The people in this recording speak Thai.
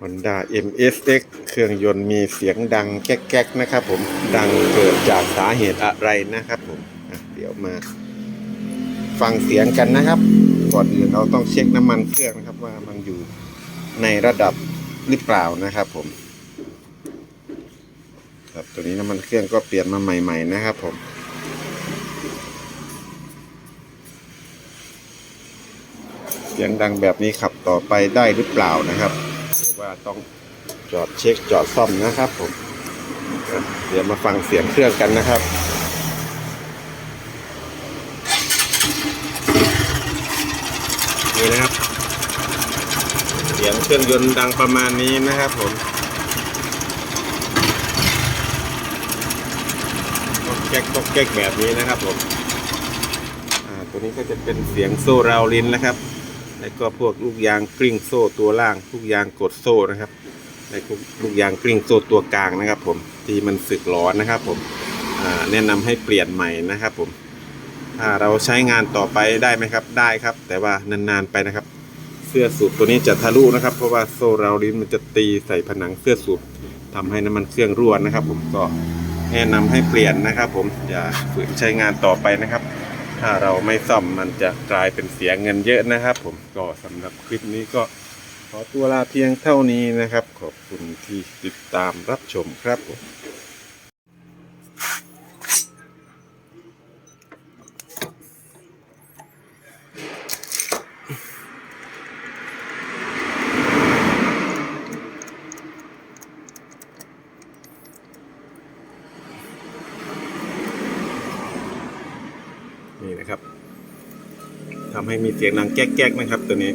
Honda MSX เครื่องยนต์มีเสียงดังแก๊กๆนะครับผม ดังเกิดจากสาเหตุอะไรนะครับผมเดี๋ยวมา ฟังเสียงกันนะครับ ก่อนอื่นเราต้องเช็คน้ำมันเครื่องนะครับว่ามันอยู่ในระดับหรือเปล่านะครับผม ครับตัวนี้น้ำมันเครื่องก็เปลี่ยนมาใหม่ ๆ นะครับผมเสียงดังแบบนี้ขับต่อไปได้หรือเปล่านะครับ ว่าต้องจอดเช็คจอดซ่อมนะครับผมเดี๋ยวมาฟังเสียงเครื่องกันนะครับนี่นะครับ เสียงเครื่องยนต์ดังประมาณนี้นะครับผมก็แก๊กก็แก๊กแบบนี้นะครับผมอ่าตัวนี้ก็จะเป็นเสียงโซ่ราวลิ้นนะครับ แล้วก็พวกลูกยางกลิ้งโซ่ตัวล่าง ลูกยางกดโซ่นะครับแล้วกลูกยางกลิ้งโซ่ตัวกลางนะครับ ผมที่มันสึกหลอนนะครับ ผมแนะนำให้เปลี่ยนใหม่นะครับ ผมถ้าเราใช้งานต่อไปได้ไหมครับ ได้ครับ แต่ว่านานๆไปนะครับ เสื้อสูบตัวนี้จะทะลุนะครับ เพราะว่าโซ่เราลิ้นมันจะตีใส่ผนังเสื้อสูบทำให้น้ำมันเครื่องรั่วนะครับ ผมก็แนะนำให้เปลี่ยนนะครับ ผมอย่าฝืนใช้งานต่อไปนะครับ ถ้าเราไม่ซ่อมมันจะกลายเป็นเสียเงินเยอะนะครับ ผมก็สำหรับคลิปนี้ก็ขอตัวลาเพียงเท่านี้นะครับ ขอบคุณที่ติดตามรับชมครับผมนี่ นะครับทำให้มีเสียงดังแก๊กๆนะครับตัวนี้